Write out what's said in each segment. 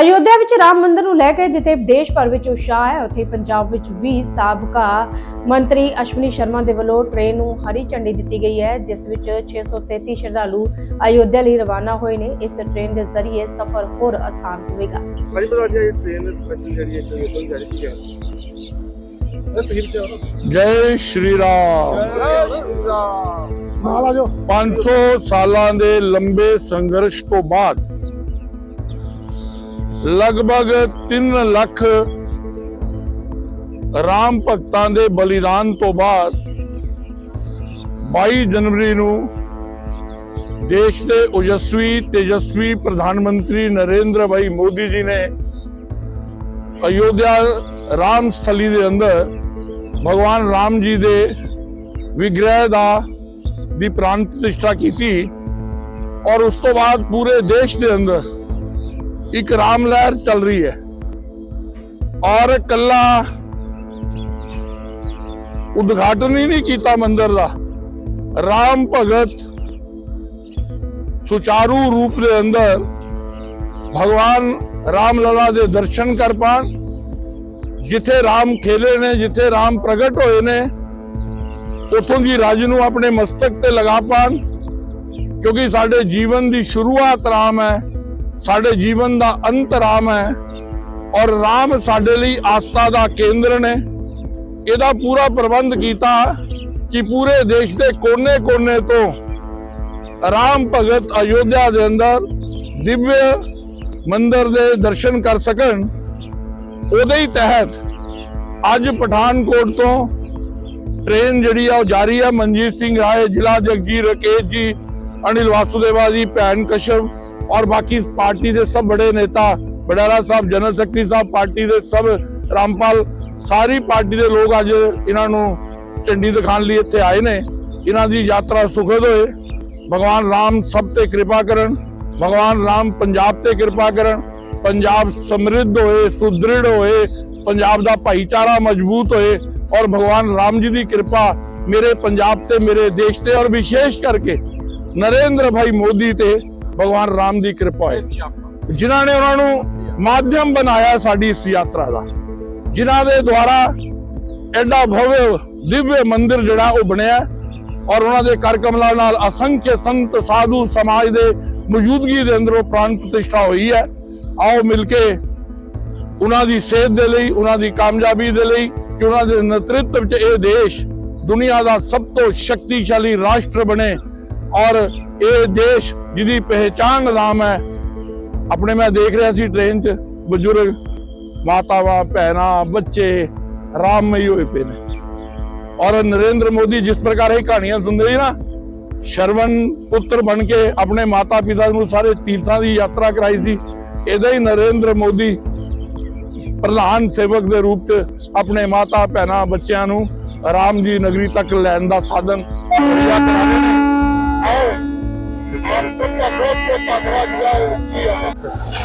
ਅਯੋਧਿਆ ਵਿੱਚ ਰਾਮ ਮੰਦਿਰ ਨੂੰ ਲੈ ਕੇ ਜਿੱਥੇ ਦੇਸ਼ ਭਰ ਵਿੱਚ ਉਤਸ਼ਾਹ ਹੈ ਉੱਥੇ ਪੰਜਾਬ ਵਿੱਚ ਵੀ ਸਾਬਕਾ ਮੰਤਰੀ ਅਸ਼ਵਨੀ ਸ਼ਰਮਾ ਦੇ ਵੱਲੋਂ ਟ੍ਰੇਨ ਨੂੰ ਹਰੀ ਝੰਡੀ ਦਿੱਤੀ ਗਈ ਹੈ ਜਿਸ ਵਿੱਚ 633 ਸ਼ਰਧਾਲੂ ਅਯੋਧਿਆ ਲਈ ਰਵਾਨਾ ਹੋਏ ਨੇ। ਇਸ ਟ੍ਰੇਨ ਦੇ ਜ਼ਰੀਏ ਸਫ਼ਰ ਹੋਰ ਆਸਾਨ ਹੋਵੇਗਾ। ਭਾਈ ਜੀ ਇਹ ਟ੍ਰੇਨ ਜਿਹੜੀ ਹੈ ਜਾਰੀ ਹੈ। ਤੇ ਆਉਣਾ ਜੈ ਸ਼੍ਰੀ ਰਾਮ। ਨਾਲ ਆ ਜਾਓ। 500 ਸਾਲਾਂ ਦੇ ਲੰਬੇ ਸੰਘਰਸ਼ ਤੋਂ ਬਾਅਦ ਲਗਭਗ 3 ਲੱਖ ਰਾਮ ਭਗਤਾਂ ਦੇ ਬਲੀਦਾਨ ਤੋਂ ਬਾਅਦ 22 ਜਨਵਰੀ ਨੂੰ ਦੇਸ਼ ਦੇ ਉਜਸਵੀ, ਤੇਜਸਵੀ ਪ੍ਰਧਾਨ ਮੰਤਰੀ ਨਰਿੰਦਰ ਭਾਈ ਮੋਦੀ ਜੀ ਨੇ ਅਯੋਧਿਆ ਰਾਮ ਸਥਲੀ ਦੇ ਅੰਦਰ ਭਗਵਾਨ ਰਾਮ ਜੀ ਦੇ ਵਿਗ੍ਰਹਿ ਦਾ ਦੀ ਪ੍ਰਾਣ ਪ੍ਰਤਿਸ਼ਠਾ ਕੀਤੀ ਔਰ ਉਸ ਤੋਂ ਬਾਅਦ ਪੂਰੇ ਦੇਸ਼ ਦੇ ਅੰਦਰ ਇੱਕ ਰਾਮ ਲਹਿਰ ਚੱਲ ਰਹੀ ਹੈ। ਔਰ ਕੱਲਾ ਉਦਘਾਟਨ ਹੀ ਨਹੀਂ ਕੀਤਾ ਮੰਦਿਰ ਦਾ। ਰਾਮ ਭਗਤ ਸੁਚਾਰੂ ਰੂਪ ਦੇ ਅੰਦਰ ਭਗਵਾਨ ਰਾਮ ਲਲਾ ਦੇ ਦਰਸ਼ਨ ਕਰ ਪਾਣ। ਜਿੱਥੇ ਰਾਮ ਖੇਲੇ ਨੇ, ਜਿੱਥੇ ਰਾਮ ਪ੍ਰਗਟ ਹੋਏ ਨੇ, ਉਥੋਂ ਦੀ ਰਾਜ ਨੂੰ ਆਪਣੇ ਮਸਤਕ ਤੇ ਲਗਾ ਪਾਣ। ਕਿਉਂਕਿ ਸਾਡੇ ਜੀਵਨ ਦੀ ਸ਼ੁਰੂਆਤ ਰਾਮ ਹੈ। ਸਾਡੇ ਜੀਵਨ ਦਾ ਅੰਤ ਰਾਮ ਹੈ ਔਰ ਰਾਮ ਸਾਡੇ ਲਈ ਆਸਥਾ ਦਾ ਕੇਂਦਰ ਨੇ। ਇਹਦਾ ਪੂਰਾ ਪ੍ਰਬੰਧ ਕੀਤਾ ਕਿ ਪੂਰੇ ਦੇਸ਼ ਦੇ ਕੋਨੇ-ਕੋਨੇ ਤੋਂ ਰਾਮ ਭਗਤ ਅਯੋਧਿਆ ਦੇ ਅੰਦਰ ਦਿਵਯ ਮੰਦਿਰ ਦੇ ਦਰਸ਼ਨ ਕਰ ਸਕਣ। ਉਹਦੇ ਹੀ ਤਹਿਤ ਅੱਜ ਪਠਾਨਕੋਟ ਤੋਂ ਟ੍ਰੇਨ ਜਿਹੜੀ ਆ ਉਹ ਜਾਰੀ ਆ। ਮਨਜੀਤ ਸਿੰਘ ਰਾਏ, ਜ਼ਿਲ੍ਹਾ ਜਗਜੀਤ ਰਕੇਸ਼ ਜੀ, ਅਨਿਲ ਵਾਸੁਦੇਵਾ ਜੀ, ਭੈਣ ਕਸ਼ਪ ਔਰ ਬਾਕੀ ਪਾਰਟੀ ਦੇ ਸਭ ਬੜੇ ਨੇਤਾ Badala Sahib, general secretary Sahib, party ਦੇ ਸਭ, ਰਾਮਪਾਲ, ਸਾਰੀ ਪਾਰਟੀ ਦੇ ਲੋਕ ਅੱਜ ਇਹਨਾਂ ਨੂੰ ਝੰਡੀ ਦਿਖਾਉਣ ਲਈ ਇੱਥੇ ਆਏ ਨੇ। ਇਹਨਾਂ ਦੀ ਯਾਤਰਾ ਸੁਖਦ ਹੋਏ। ਭਗਵਾਨ ਰਾਮ ਸਭ ਤੇ ਕਿਰਪਾ ਕਰਨ। ਭਗਵਾਨ ਰਾਮ ਪੰਜਾਬ ਤੇ ਕਿਰਪਾ ਕਰਨ। ਪੰਜਾਬ ਸਮਰਿੱਧ ਹੋਏ, ਸੁਦ੍ਰਿੜ ਹੋਏ। ਪੰਜਾਬ ਦਾ ਭਾਈਚਾਰਾ ਮਜ਼ਬੂਤ ਹੋਏ। ਔਰ ਭਗਵਾਨ ਰਾਮ ਜੀ ਦੀ ਕਿਰਪਾ ਮੇਰੇ ਪੰਜਾਬ ਤੇ, ਮੇਰੇ ਦੇਸ਼ ਤੇ ਔਰ ਵਿਸ਼ੇਸ਼ ਕਰਕੇ ਨਰਿੰਦਰ ਭਾਈ ਮੋਦੀ ਤੇ ਭਗਵਾਨ ਰਾਮ ਦੀ ਕਿਰਪਾ ਹੈ। ਜਿਨ੍ਹਾਂ ਨੇ ਉਹਨਾਂ ਨੂੰ ਮਾਧਿਅਮ ਬਣਾਇਆ ਸਾਡੀ ਇਸ ਯਾਤਰਾ ਦਾ। ਜਿਨ੍ਹਾਂ ਦੇ ਦੁਆਰਾ ਐਡਾ ਭਵਯ, ਦਿਵਯ ਮੰਦਿਰ ਜਿਹੜਾ ਉਹ ਬਣਿਆ ਔਰ ਉਹਨਾਂ ਦੇ ਕਰ ਕਮਲਾਂ ਨਾਲ ਅਸੰಖ್ਯ ਸੰਤ, ਸਾਧੂ ਸਮਾਜ ਦੇ ਮੌਜੂਦਗੀ ਦੇ ਅੰਦਰ ਉਹ ਪ੍ਰਾਣ ਪ੍ਰਤਿਸ਼ਠਾ ਹੋਈ ਹੈ। ਆਓ ਮਿਲ ਕੇ ਉਹਨਾਂ ਦੀ ਸਿਹਤ ਦੇ ਲਈ, ਉਹਨਾਂ ਦੀ ਕਾਮਯਾਬੀ ਦੇ ਲਈ ਕਿ ਉਹਨਾਂ ਦੇ ਨੇਤਰਤਵ 'ਚ ਇਹ ਦੇਸ਼ ਦੁਨੀਆ ਦਾ ਸਭ ਤੋਂ ਸ਼ਕਤੀਸ਼ਾਲੀ ਰਾਸ਼ਟਰ ਬਣੇ। ਔਰ ਇਹ ਦੇਸ਼ ਜਿਹਦੀ ਪਹਿਚਾਨ ਨਾਮ ਹੈ। ਆਪਣੇ ਮੈਂ ਦੇਖ ਰਿਹਾ ਸੀ ਟ੍ਰੇਨ 'ਚ ਬਜ਼ੁਰਗ ਮਾਤਾਵਾਂ ਭੈਣਾਂ, ਬੱਚੇ, ਰਾਮਮਈ ਹੋਏ ਪਏ ਨੇ। ਔਰ ਨਰਿੰਦਰ ਮੋਦੀ ਜਿਸ ਪ੍ਰਕਾਰ ਇਹ ਕਹਾਣੀਆਂ ਸੁਣਦੇ ਸੀ ਨਾ ਸ਼ਰਵਨ ਪੁੱਤਰ ਬਣ ਕੇ ਆਪਣੇ ਮਾਤਾ ਪਿਤਾ ਨੂੰ ਸਾਰੇ ਤੀਰਥਾਂ ਦੀ ਯਾਤਰਾ ਕਰਾਈ ਸੀ, ਇਹਦਾ ਹੀ ਨਰਿੰਦਰ ਮੋਦੀ ਪ੍ਰਧਾਨ ਸੇਵਕ ਦੇ ਰੂਪ 'ਚ ਆਪਣੇ ਮਾਤਾ, ਭੈਣਾਂ, ਬੱਚਿਆਂ ਨੂੰ ਰਾਮ ਜੀ ਨਗਰੀ ਤੱਕ ਲੈਣ ਦਾ ਸਾਧਨ ਮੁਹੱਈਆ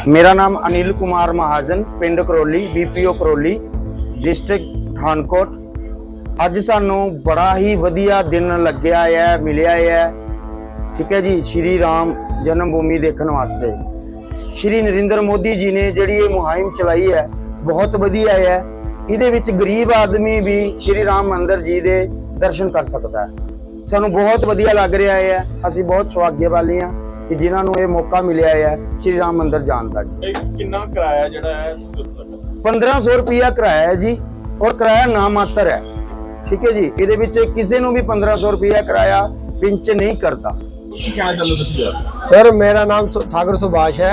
ਮੇਰਾ ਨਾਮ ਅਨਿਲ ਕੁਮਾਰ ਮਹਾਜਨ, ਪਿੰਡ ਕਰੋਲੀ, ਬੀਪੀਓ ਕਰੋਲੀ, ਡਿਸਟ੍ਰਿਕਟ ਪਠਾਨਕੋਟ ਅੱਜ ਸਾਨੂੰ ਬੜਾ ਹੀ ਵਧੀਆ ਦਿਨ ਲੱਗਿਆ ਹੈ, ਮਿਲਿਆ ਹੈ। ਠੀਕ ਹੈ ਜੀ, ਸ਼੍ਰੀ ਰਾਮ ਜਨਮ ਭੂਮੀ ਦੇਖਣ ਵਾਸਤੇ। ਸ਼੍ਰੀ ਨਰਿੰਦਰ ਮੋਦੀ ਜੀ ਨੇ ਜਿਹੜੀ ਇਹ ਮੁਹਿੰਮ ਚਲਾਈ ਹੈ, ਬਹੁਤ ਵਧੀਆ ਹੈ। ਇਹਦੇ ਵਿੱਚ ਗਰੀਬ ਆਦਮੀ ਵੀ ਸ਼੍ਰੀ ਰਾਮ ਮੰਦਰ ਜੀ ਦੇ ਦਰਸ਼ਨ ਕਰ ਸਕਦਾ ਹੈ। ਸਾਨੂੰ ਬਹੁਤ ਵਧੀਆ ਲੱਗ ਰਿਹਾ ਹੈ, ਅਸੀਂ ਬਹੁਤ ਸੁਭਾਗਿਆਵਾਲੀ ਹਾਂ। ਕਿ ਜਿਨ੍ਹਾਂ ਨੂੰ ਇਹ ਮੌਕਾ ਮਿਲਿਆ ਹੈ ਸ਼੍ਰੀ ਰਾਮ ਮੰਦਿਰ ਜਾਣ ਦਾ ਜੀ। ਕਿੰਨਾ ਕਿਰਾਇਆ ਜਿਹੜਾ ਹੈ? 1500 ਰੁਪਿਆ ਕਿਰਾਇਆ ਹੈ ਜੀ ਔਰ ਕਿਰਾਇਆ ਨਾ ਮਾਤਰ ਹੈ। ਠੀਕ ਹੈ ਜੀ ਇਹਦੇ ਵਿੱਚ ਕਿਸੇ ਨੂੰ ਵੀ 1500 ਰੁਪਿਆ ਕਿਰਾਇਆ ਪਿੰਚ ਨਹੀਂ ਕਰਦਾ। ਕੀ ਕਹਿਣਾ ਚਾਹੁੰਦੇ ਤੁਸੀਂ ਸਰ ਮੇਰਾ ਨਾਮ ਠਾਕੁਰ ਸੁਭਾਸ਼ ਹੈ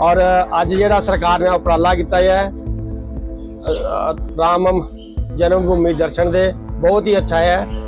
ਔਰ ਅੱਜ ਜਿਹੜਾ ਸਰਕਾਰ ਨੇ ਉਪਰਾਲਾ ਕੀਤਾ ਹੈ ਅ, ਅ, ਰਾਮ ਜਨਮ ਭੂਮੀ ਦਰਸ਼ਨ ਦੇ ਬਹੁਤ ਹੀ ਅੱਛਾ ਹੈ।